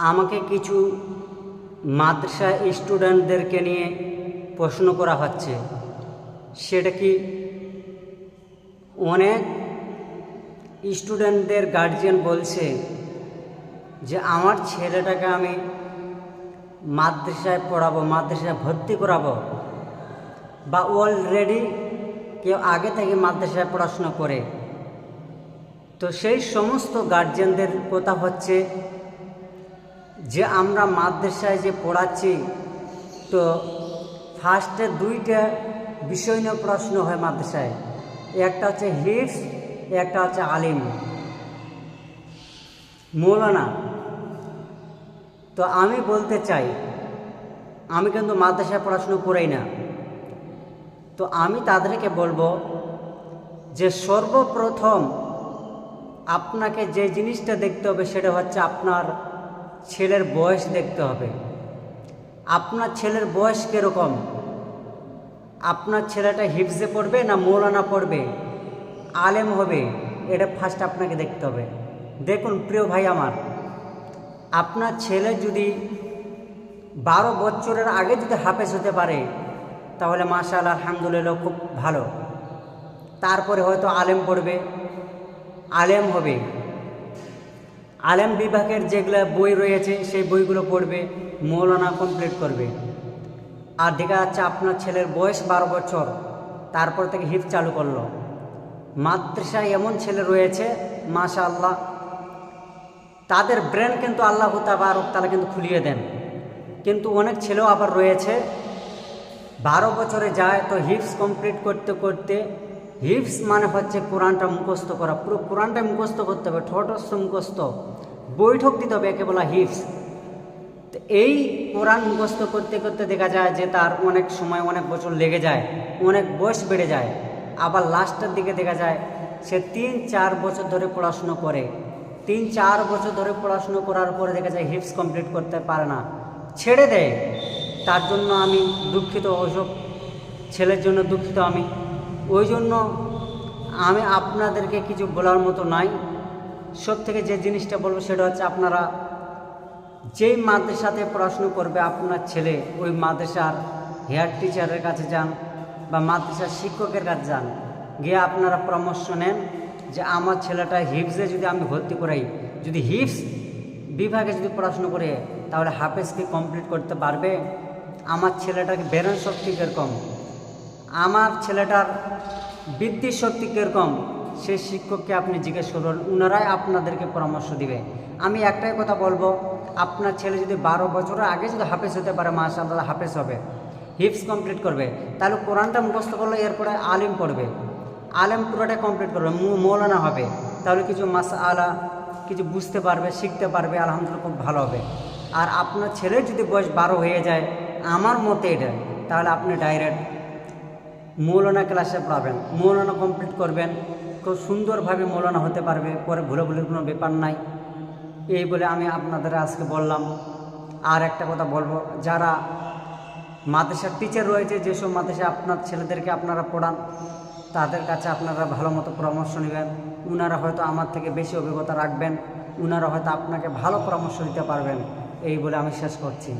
আমাকে কিছু মাদ্রাসা স্টুডেন্টদেরকে নিয়ে প্রশ্ন করা হচ্ছে। সেটা কি অনেক স্টুডেন্টদের গার্জিয়ান বলছে যে, আমার ছেলেটাকে আমি মাদ্রাসায় পড়াবো, মাদ্রাসায় ভর্তি করাবো। বা, অলরেডি কেউ আগে থেকে মাদ্রাসায় পড়াশোনা করে। তো সেই সমস্ত গার্জিয়ানদের কথা হচ্ছে যে আমরা মাদ্রাসায় যে পড়াচ্ছি, তো ফার্স্টে দুইটা বিষয় নিয়ে প্রশ্ন হয় মাদ্রাসায়। একটা হচ্ছে হিফস একটা হচ্ছে আলিম। মৌলানা, তো আমি বলতে চাই, আমি কিন্তু মাদ্রাসায় পড়াশুনো করেই না। তো আমি তাদেরকে বলব যে সর্বপ্রথম আপনাকে যে জিনিসটা দেখতে হবে সেটা হচ্ছে আপনার ছেলের বয়স দেখতে হবে। আপনার ছেলের বয়স কীরকম? আপনার ছেলেটা হিপসে পড়বে না মৌলানা পড়বে? আলেম হবে, এটা ফার্স্ট আপনাকে দেখতে হবে। দেখুন, প্রিয় ভাই আমার, আপনার ছেলে যদি বারো বছরের আগে যদি হাফেজ হতে পারে, তাহলে মাশাল আলহামদুলিল্লাহ, খুব ভালো। তারপরে হয়তো আলেম পড়বে, আলেম হবে। আলেম বিভাগের যেগুলো বই রয়েছে, সেই বইগুলো পড়বে, মৌলানা কমপ্লিট করবে। আর দেখা যাচ্ছে আপনার ছেলের বয়স বারো বছর, তারপর থেকে হিফ চালু করল। মাদ্রাসায় এমন ছেলে রয়েছে মাশা আল্লাহ তাদের ব্রেন কিন্তু আল্লাহ তাবারক তারা কিন্তু খুলিয়ে দেন। কিন্তু অনেক ছেলেও আবার রয়েছে, বারো বছরে যায় তো হিপস কমপ্লিট করতে করতে হিপস মানে হচ্ছে কোরআনটা মুখস্থ করা। পুরো কোরআনটা মুখস্থ করতে হবে, ঠোঁটস্থ মুখস্থ। বৈঠক দিতে হবে একে বলা হিপস তো এই কোরআন মুখস্থ করতে করতে দেখা যায় যে তার অনেক সময় অনেক বছর লেগে যায়, অনেক বয়স বেড়ে যায়। আবার লাস্টের দিকে দেখা যায় সে তিন, চার বছর ধরে পড়াশুনো করে। তিন, চার বছর ধরে পড়াশুনো করার পরে দেখা যায় হিপস কমপ্লিট করতে পারে না। ছেড়ে দেয়। তার জন্য আমি দুঃখিত ওসব ছেলের জন্য দুঃখিত আমি। ওই জন্য আমি আপনাদেরকে কিছু বলার মতো নাই। সব থেকে যে জিনিসটা বলব সেটা হচ্ছে আপনারা যেই মাদ্রাসাতে পড়াশুনো করবে আপনার ছেলে, ওই মাদ্রাসার হেয়ার টিচারের কাছে যান বা মাদ্রাসার শিক্ষকের কাছে যান। গিয়ে আপনারা পরামর্শ নেন যে আমার ছেলেটা হিপসে যদি আমি ভর্তি করাই, যদি হিপস বিভাগে যদি পড়াশুনো করে, তাহলে হাফেজকে কমপ্লিট করতে পারবে। আমার ছেলেটাকে বেরন শক্তি কীরকম আমার ছেলেটার বৃদ্ধির শক্তি কীরকম? সেই শিক্ষককে আপনি জিজ্ঞেস করুন ওনারাই আপনাদেরকে পরামর্শ দিবে। আমি একটাই কথা বলব, আপনার ছেলে যদি বারো বছরের আগে যদি হাফেজ হতে পারে, মাশাআল্লাহ হাফেজ হবে। হিপস কমপ্লিট করবে। তাহলে কোরআনটা মুখস্থ করলে এরপরে আলিম পড়বে। আলেম পুরোটা কমপ্লিট করবে মৌলানা হবে। তাহলে কিছু মাস আলা কিছু বুঝতে পারবে, শিখতে পারবে, আলহামদুলিল্লাহ খুব ভালো হবে। আর আপনার ছেলের যদি বয়স বারো হয়ে যায়, আমার মতে এটা, তাহলে আপনি ডাইরেক্ট মৌলানা ক্লাসে পড়াবেন, মৌলানা কমপ্লিট করবেন, খুব সুন্দরভাবে মৌলানা হতে পারবে, পরে ভুলে কোনো ব্যাপার নাই। এই বলে আমি আপনাদের আজকে বললাম। আর একটা কথা বলব, যারা মাদ্রাসার টিচার রয়েছে, যেসব মাদ্রাসা আপনার ছেলেদেরকে আপনারা পড়ান, তাদের কাছে আপনারা ভালো মতো পরামর্শ নেবেন। উনারা হয়তো আমার থেকে বেশি অভিজ্ঞতা রাখবেন, উনারা হয়তো আপনাকে ভালো পরামর্শ দিতে পারবেন। এই বলে আমি শেষ করছি।